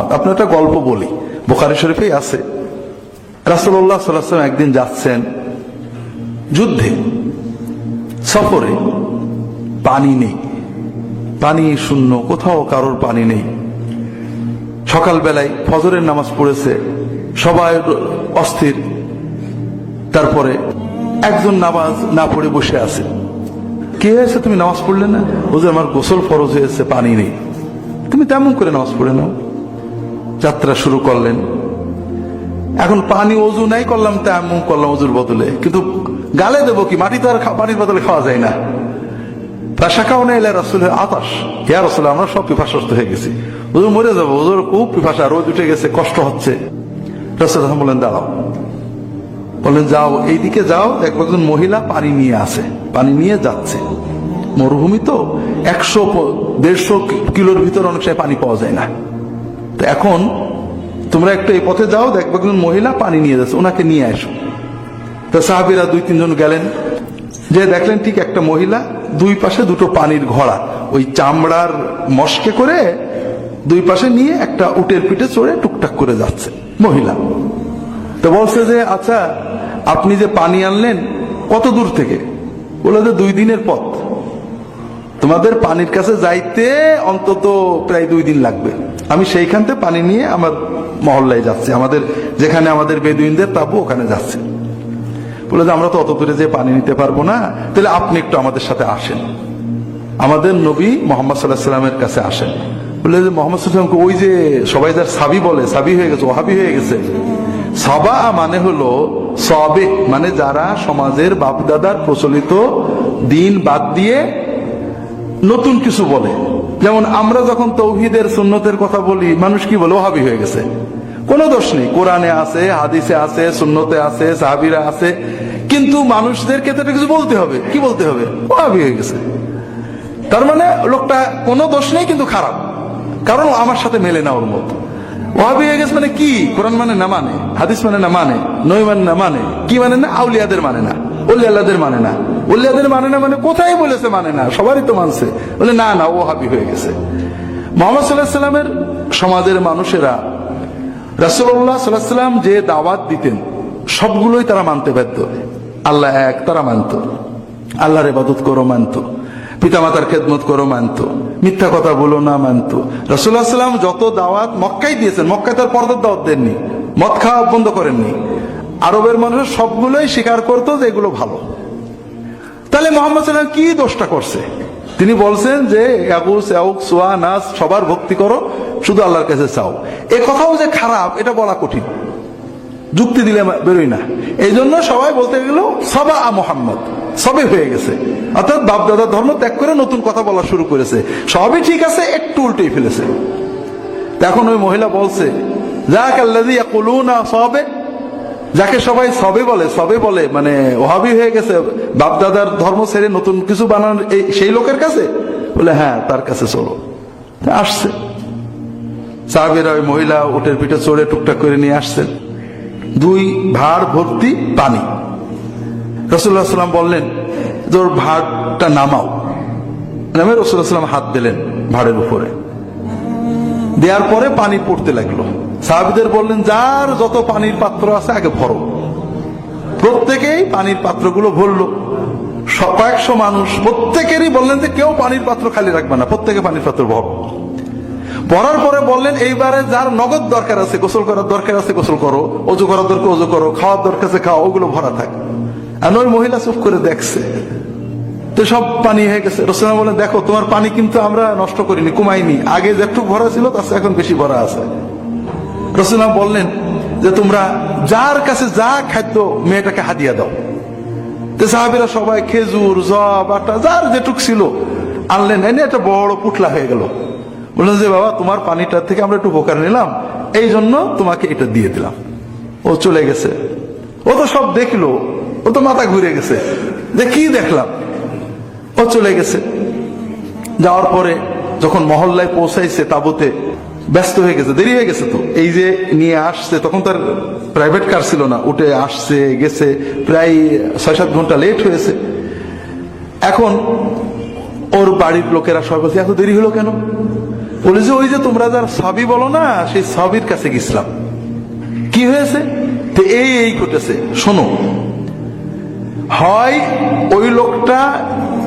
মোহাম্মদ আপনার একটা গল্প বলি। বোখারি শরীফেই আছে। রাসুল্লাহ সাল্লাম একদিন যাচ্ছেন যুদ্ধে, সফরে। পানি নেই। পানি শূন্য, কোথাও কারোর পানি নেই। সকালবেলায় ফজরের নামাজ পড়েছে, সবাই অস্থির। তারপরে একজন নামাজ না পড়ে বসে আছে। কে হয়েছে? তুমি নামাজ পড়লে না? ও যে আমার গোসল ফরজ হয়েছে, পানি নেই। তুমি তেমন করে নামাজ পড়ে নাও। যাত্রা শুরু করলেন। এখন পানি অজু নাই করলাম তেমন করলাম অজুর বদলে। কিন্তু গালে দেবো কি? মাটি তো আর পানির বদলে খাওয়া যায় না। শাখাও নেই রাসুল আতাস ইয়া রসুল, আমরা সব পিপাসস্ত হয়ে গেছি। ওজুর মরে যাব ওজুর খুব পিপাসা, রোদ উঠে গেছে, কষ্ট হচ্ছে। রসুল হাসান বললেন, দাঁড়াও। বললেন, যাও, এইদিকে যাও দেখব একজন মহিলা পানি নিয়ে আসে, পানি নিয়ে যাচ্ছে। মরুভূমি তো একশো দেড়শো কিলোর ভিতর অনেক সময় পানি পাওয়া যায় না। তো এখন তোমরা একটু এই পথে যাও, দেখবে একজন মহিলা পানি নিয়ে যাচ্ছে, ওনাকে নিয়ে আসো। তো সাহাবিরা দুই, তিনজন গেলেন। যে দেখলেন ঠিক একটা মহিলা, দুই পাশে দুটো পানির ঘোড়া। ওই চামড়ার মস্কে করে দুই পাশে নিয়ে একটা উটের পিঠে চড়ে টুকটাক করে যাচ্ছে মহিলা। তো বলছে যে আচ্ছা আপনি যে পানি আনলেন, কত দূর থেকে? বলে যে, দুই দিনের পথ। তোমাদের পানির কাছে যাইতে অন্তত প্রায় দুই দিন লাগবে। আমি সেইখান থেকে পানি নিয়ে আমার মহল্লায় যাচ্ছি। আমাদের যেখানে আমাদের বেদুইনদের তাবু, ওখানে যাচ্ছে। বলে যে, আমরা তো অত দূরে যে পানি নিতে পারব না। তাহলে আপনি একটু আমাদের সাথে আসেন। আমাদের নবী মোহাম্মদ সাল্লাহ সাল্লামের কাছে আসেন। বলে যে, মোহাম্মদ সাল্লামকে ওই যে সবাই যার সাবি বলে, সাবি হয়ে গেছে, ওহাবি হয়ে গেছে। সাবা মানে হলো সবে মানে যারা সমাজের বাপদাদার প্রচলিত দিন বাদ দিয়ে নতুন কিছু বলে। যেমন আমরা যখন তৌহিদের, সুন্নতের কথা বলি, মানুষ কি বলে? ওহাবি হয়ে গেছে। কোনো দোষ নেই। কোরআনে আছে, হাদিসে আছে, সুন্নতে আছে, সাহাবিরা আছে। কিন্তু মানুষদেরকে তো কিছু বলতে হবে। কি বলতে হবে? ওহাবি হয়ে গেছে। তার মানে লোকটা কোনো দোষ নেই, কিন্তু খারাপ। কারণ আমার সাথে মেলে না ওর মত। ওহাবি হয়ে গেছে মানে কি? কোরআন মানে না মানে? হাদিস মানে না মানে? নই মানে না মানে? কি মানে না? আউলিয়াদের মানে না। উল্লিয়াদের মানে না। উল্লিয়াদের মানে না মানে কোথায় বলেছে মানে না? সবারই তো মানছে। বলে না না ও হাবি হয়ে গেছে। মোহাম্মদ সাল্লাহ সাল্লামের সমাজের মানুষেরা রাসুল্লাহ সাল্লাহ সাল্লাম যে দাওয়াত দিতেন, সবগুলোই তারা মানতে বাধ্য আল্লাহ এক, তারা মানত। আল্লাহর ইবাদত করো, মানত। পিতামাতার খেদমত করো, মানত। মিথ্যা কথা বলো না, মানত। রসুল্লাহ সাল্লাম যত দাওয়াত মক্কাই দিয়েছেন, মক্কায় তার পর্দার দাওয়াত দেননি। মদ খাওয়া বন্ধ করেননি। আরবের মানুষ সবগুলোই স্বীকার করতো যে এগুলো ভালো। তাহলে মোহাম্মদ সাল্লাম কি দোষটা করছে? তিনি বলছেন যে নাস, সবার ভক্তি করো, শুধু আল্লাহর কাছে চাও। এ কথাও যে খারাপ, এটা বলা কঠিন। যুক্তি দিলে বেরোই না। এই জন্য সবাই বলতে গেল সবা আ মোহাম্মদ সবে হয়ে গেছে। অর্থাৎ বাপ দাদার ধর্ম ত্যাগ করে নতুন কথা বলা শুরু করেছে। সবই ঠিক আছে, একটু উল্টেই ফেলেছে। এখন ওই মহিলা বলছে যা কাল্লাদি না সবে যাকে সবাই সবে বলে সবে বলে মানে ওহাবি হয়ে গেছে বাপ দাদার ধর্ম ছেড়ে নতুন কিছু বানানোর এই সেই লোকের কাছে? বলে হ্যাঁ তার কাছে চলো। আসছে। সাহাবিরা ওই মহিলা উটের পিঠে চড়ে টুকটাক করে নিয়ে আসছেন। দুই ভাড় ভর্তি পানি। রসুল্লাহ সাল্লাম বললেন, তোর ভাড়টা নামাও। নামে রসুল্লাহ সাল্লাম হাত দিলেন ভাড়ের উপরে। দেওয়ার পরে পানি পড়তে লাগল। সাহাবিদের বললেন, যার যত পানির পাত্র আছে, আগে ভরো। প্রত্যেকেই পানির পাত্রগুলো ভরলো। কয়েকশো মানুষ, প্রত্যেকেরই বললেন যে, কেউ পানির পাত্র খালি রাখবে না, প্রত্যেকে পানির পাত্র ভর। পড়ার পরে বললেন, এইবারে যার নগদ দরকার আছে, গোসল করার দরকার আছে, গোসল করো। অজু করার দরকার, অজু করো। খাওয়ার দরকার আছে, খাও, ওগুলো ভরা থাক। আর ওই মহিলা চুপ করে দেখছে। তো সব পানি হয়ে গেছে। রসুলাম বলে দেখো, তোমার পানি কিন্তু আমরা নষ্ট করিনি, কমাইনি। আগে যেটুকু ভরা ছিল, তার এখন বেশি ভরা আছে। রসুলাম বললেন যে, তোমরা যার কাছে যা খাদ্য, মেয়েটাকে হাদিয়া দাও। তো সাহাবিরা সবাই খেজুর, জব, আটা, যার যেটুক ছিল আনলেন। এনে একটা বড় পুটলা হয়ে গেল। বললেন যে, বাবা, তোমার পানিটার থেকে আমরা একটু উপকার নিলাম। এই জন্য তোমাকে এটা দিয়ে দিলাম। ও চলে গেছে। ও তো সব দেখল। ও তো মাথা ঘুরে গেছে। যে, কি দেখলাম? ও চলে গেছে। যাওয়ার পরে যখন মহল্লায় পৌঁছাইছে তাবুতে ব্যস্ত হয়ে গেছে, দেরি হয়ে গেছে তো। এই যে নিয়ে আসছে, তখন তার প্রাইভেট কার ছিল না, উঠে আসছে, গেছে, প্রায় ছয় সাত ঘণ্টা লেট হয়েছে। এখন ওর বাড়ির লোকেরা সবাই বলছে, এত দেরি হলো কেন? বলে যে, ওই যে তোমরা যার সবই বলো না, সেই সবির কাছে গেছিলাম। কি হয়েছে? তো এই এই ঘটেছে। শোনো, হয় ওই লোকটা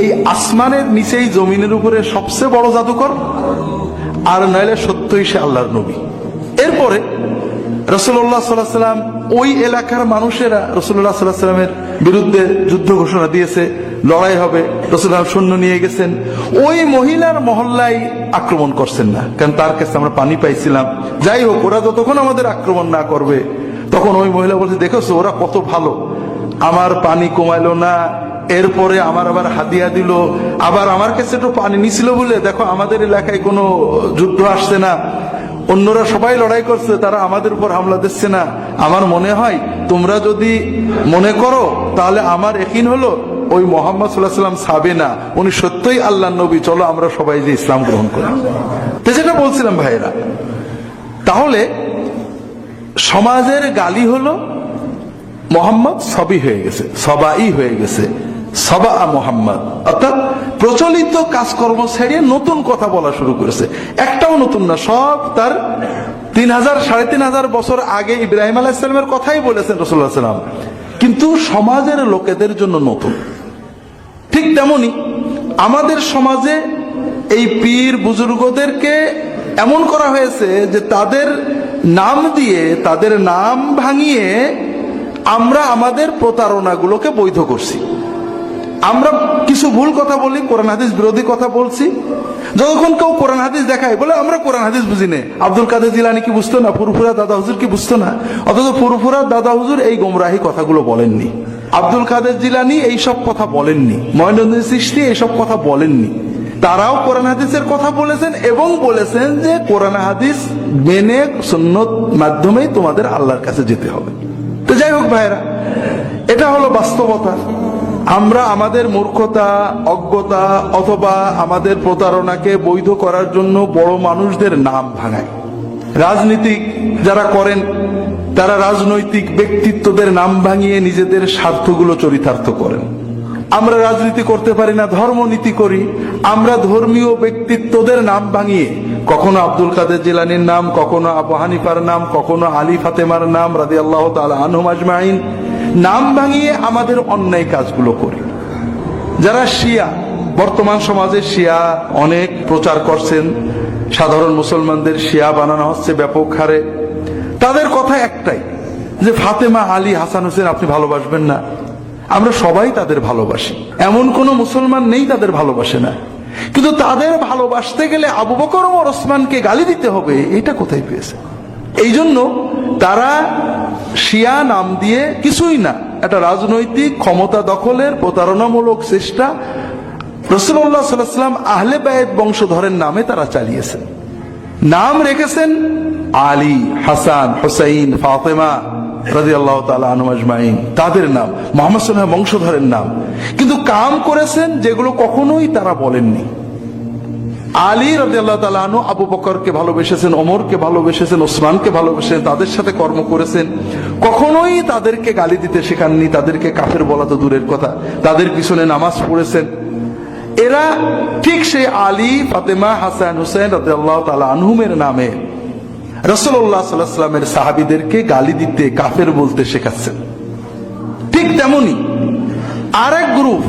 এই আসমানের নিচেই জমিনের উপরে সবচেয়ে বড় জাদুকর আর নইলে সত্যই সে আল্লাহর নবী। এরপরে রসুল্লাহ সাল্লাহ সাল্লাম ওই এলাকার মানুষেরা রসুল্লাহ সাল্লাহ সাল্লামের বিরুদ্ধে যুদ্ধ ঘোষণা দিয়েছে, লড়াই হবে রসুল্লাহ সৈন্য নিয়ে গেছেন। ওই মহিলার মহল্লায় আক্রমণ করছেন না, কারণ তার কাছে আমরা পানি পাইছিলাম। যাই হোক, ওরা যতক্ষণ আমাদের আক্রমণ না করবে, তখন ওই মহিলা বলছে, দেখেছ, ওরা কত ভালো। আমার পানি কমাইলো না এরপরে আমার আবার হাদিয়া দিল। আবার আমার কাছে একটু পানি নিছিল বলে, দেখো আমাদের এলাকায় কোনো যুদ্ধ আসছে না। অন্যরা সবাই লড়াই করছে, তারা আমাদের উপর হামলা দিচ্ছে না। আমার মনে হয়, তোমরা যদি মনে করো, তাহলে আমার একিন হলো, ওই মোহাম্মদ সাল্লাহ সাল্লাম সাবে না। উনি সত্যই আল্লাহ নবী, চলো আমরা সবাই যে ইসলাম গ্রহণ করি। তো যেটা বলছিলাম ভাইয়েরা, তাহলে সমাজের গালি হলো, মোহাম্মদ সবই হয়ে গেছে, সবাই হয়ে গেছে। সবা মোহাম্মদ। অর্থাৎ প্রচলিত কাজকর্ম ছেড়ে নতুন কথা বলা শুরু করেছে। একটাও নতুন না, সব তার তিন হাজার, সাড়ে তিন হাজার বছর আগে ইব্রাহিম আলাহিসাল্লামের কথাই বলেছেন রসুল্লাহ সাল্লাম কিন্তু সমাজের লোকেদের জন্য নতুন। ঠিক তেমনি আমাদের সমাজে এই পীর বুজুর্গদেরকে এমন করা হয়েছে যে তাদের নাম দিয়ে, তাদের নাম ভাঙিয়ে আমরা আমাদের প্রতারণাগুলোকে বৈধ করছি। আমরা কিছু ভুল কথা বলি, কোরআন হাদিস বিরোধী কথা বলছি। যতক্ষণ কেউ কোরআন হাদিস দেখায়, বলে আমরা কোরআন হাদিস বুঝি না। আব্দুল কাদের জিলানি কি বুঝতো না? ফুরফুরা দাদা হুজুর কি বুঝতো না? অথচ ফুরফুরা দাদা হুজুর এই গোমরাহি কথাগুলো বলেননি। আব্দুল কাদের জিলানি এই সব কথা বলেননি। মহেন্দ্র সৃষ্টি এইসব কথা বলেননি। তারাও কোরআন হাদিসের কথা বলেছেন এবং বলেছেন যে কোরআন হাদিস মেনে সুন্নত মাধ্যমেই তোমাদের আল্লাহর কাছে যেতে হবে। তো যাই হোক ভাইরা এটা হলো বাস্তবতা। আমরা আমাদের মূর্খতা, অজ্ঞতা অথবা আমাদের প্রতারণাকে বৈধ করার জন্য বড় মানুষদের নাম ভাঙাই। রাজনীতিক যারা করেন, তারা রাজনৈতিক ব্যক্তিত্বদের নাম ভাঙিয়ে নিজেদের স্বার্থগুলো চরিতার্থ করেন। আমরা রাজনীতি করতে পারি না ধর্মনীতি করি। আমরা ধর্মীয় ব্যক্তিত্বদের নাম ভাঙিয়ে, কখনো আব্দুল কাদের জিলানির নাম, কখনো আবু হানিফার নাম, কখনো আলী ফাতেমার নাম রাদি আল্লাহ আনহুম আজমাইন নাম ভাঙিয়ে আমাদের অন্যায় কাজগুলো করি। যারা শিয়া, বর্তমান সমাজে শিয়া অনেক প্রচার করছেন। সাধারণ মুসলমানদের শিয়া বানানো হচ্ছে ব্যাপক হারে। তাদের কথা একটাই, যে ফাতেমা আলী হাসান হোসেন আপনি ভালোবাসবেন না। আমরা সবাই তাদের ভালোবাসি। এমন কোন মুসলমান নেই তাদের ভালোবাসে না। কিন্তু তাদের ভালোবাসতে গেলে আবু বকর ওসমানকে গালি দিতে হবে, এটা কোথায় পেয়েছে? এই জন্য তারা শিয়া নাম দিয়ে কিছুই না। একটা রাজনৈতিক ক্ষমতা দখলের প্রতারণামূলক চেষ্টা রসুল্লাহ সাল্লাম আহলে বায়েদ বংশধরের নামে তারা চালিয়েছেন। নাম রেখেছেন আলী, হাসান, হোসাইন, ফাতেমা রাজি আল্লাহ আজমাইন। তাদের নাম, মোহাম্মদ বংশধরের নাম। কিন্তু কাম করেছেন যেগুলো কখনোই তারা বলেননি। আলী রাজি আল্লাহ তালু আবু বকরকে ভালোবেসেছেন, ওমরকে ভালোবেসেছেন, ওসমানকে ভালোবেসেছেন, তাদের সাথে কর্ম করেছেন। কখনোই তাদেরকে গালি দিতে শেখাননি, তাদেরকে কাফের বলা তো দূরের কথা। তাদের পিছনে নামাজ পড়েছেন। এরা ঠিক সেই আলী, ফাতেমা, হাসান হুসেন রাজি আল্লাহ তালা আনহুমের নামে রসল্লাহ সাল্লাহামের সাহাবিদেরকে গালি দিতে, কাফের বলতে শেখাচ্ছেন। ঠিক তেমনি আর এক group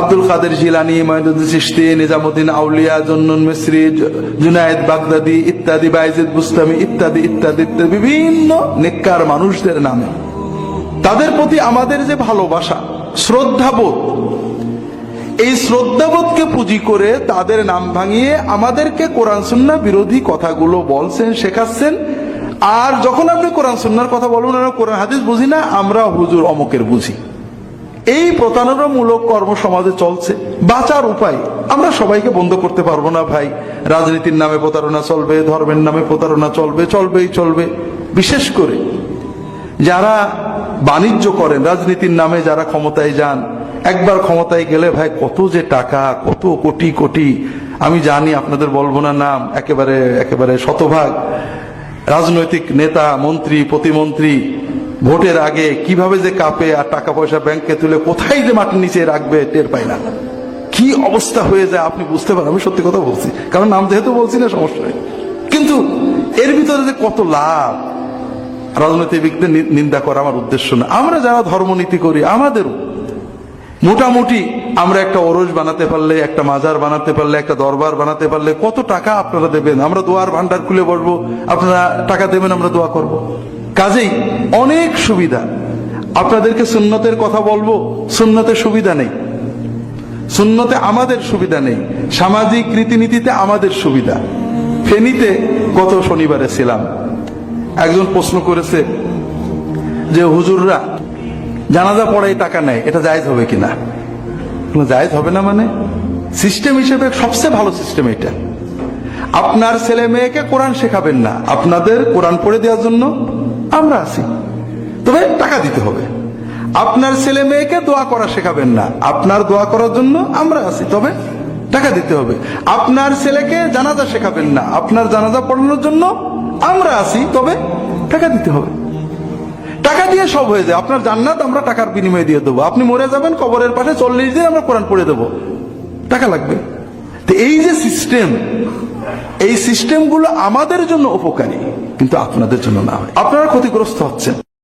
Abdul Qadir Jilani Moinuddin Chishti Nizamuddin Auliya, Zunnun Misri Junaid Baghdadi ইত্যাদি, বাইজিদ বুস্তামি ইত্যাদি ইত্যাদি ইত্যাদি, বিভিন্ন নেককার মানুষদের নামে। তাদের প্রতি আমাদের যে ভালোবাসা, শ্রদ্ধাবোধ, এই শ্রদ্ধাবোধকে পুঁজি করে তাদের নাম ভাঙিয়ে আমাদেরকে কোরআন সুন্না বিরোধী কথাগুলো বলছেন, শেখাচ্ছেন। আর যখন আপনি কোরআন সুন্নার কথা বলবেন কোরআন হাদিস বুঝি না, আমরা হুজুর অমকের বুঝি। এই প্রতারণামূলক কর্ম সমাজে চলছে। বাঁচার উপায় আমরা সবাইকে বন্ধ করতে পারব না, ভাই। রাজনীতির নামে প্রতারণা চলবে, ধর্মের নামে প্রতারণা চলবে, চলবেই চলবে। বিশেষ করে যারা বাণিজ্য করেন, রাজনীতির নামে যারা ক্ষমতায় যান, একবার ক্ষমতায় গেলে, ভাই, কত যে টাকা, কত কোটি কোটি, আমি জানি আপনাদের বলব না নাম, একেবারে একেবারে শতভাগ। রাজনৈতিক নেতা, মন্ত্রী, প্রতিমন্ত্রী ভোটের আগে কীভাবে যে কাপে আর টাকা পয়সা ব্যাংকে তুলে কোথায় যে মাটির নিচে রাখবে টের পায় না। কি অবস্থা হয়ে যায় আপনি বুঝতে পারেন, আমি সত্যি কথা বলছি। কারণ নাম যেহেতু বলছি না, সমস্যা নেই। কিন্তু এর ভিতরে যে কত লাভ রাজনৈতিকদের নিন্দা করা আমার উদ্দেশ্য না। আমরা যারা ধর্মনীতি করি আমাদেরও মোটামুটি আমরা একটা ওরস বানাতে পারলে, একটা মাজার বানাতে পারলে, একটা দরবার বানাতে পারলে কত টাকা আপনারা দেবেন? আমরা দোয়ার ভান্ডার খুলে বসবো, আপনারা টাকা দেবেন, আমরা দোয়া করব। কাজেই অনেক সুবিধা। আপনাদেরকে সুন্নতের কথা বলব সুন্নতের সুবিধা নেই। সুন্নতে আমাদের সুবিধা নেই, সামাজিক রীতিনীতিতে আমাদের সুবিধা। ফেনীতে গত শনিবারে ছিলাম। একজন প্রশ্ন করেছে যে, হুজুররা, জানাজা পড়াই টাকা নেয়, এটা জায়েজ হবে কিনা? জায়েজ হবে না মানে? সিস্টেম হিসেবে সবচেয়ে ভালো সিস্টেম এটা। আপনার ছেলে মেয়েকে কোরআন শেখাবেন না। আপনাদের কোরআন পড়ে দেওয়ার জন্য আমরা আছি। তবে টাকা দিতে হবে। আপনার ছেলে মেয়েকে দোয়া করা শেখাবেন না। আপনার দোয়া করার জন্য আমরা আছি। তবে টাকা দিতে হবে। আপনার ছেলেকে জানাজা শেখাবেন না। আপনার জানাজা পড়ানোর জন্য আমরা আছি। তবে টাকা দিতে হবে। টাকা দিয়ে সব হয়ে যায়। আপনার জান্নাত আমরা টাকার বিনিময়ে দিয়ে দেবো। আপনি মরে যাবেন, কবরের পাশে চল্লিশ দিন আমরা কোরআন পড়ে দেবো। টাকা লাগবে। তো এই যে সিস্টেম এই সিস্টেমগুলো আমাদের জন্য উপকারী। কিন্তু আপনাদের জন্য না হয়। আপনারা ক্ষতিগ্রস্ত হচ্ছেন।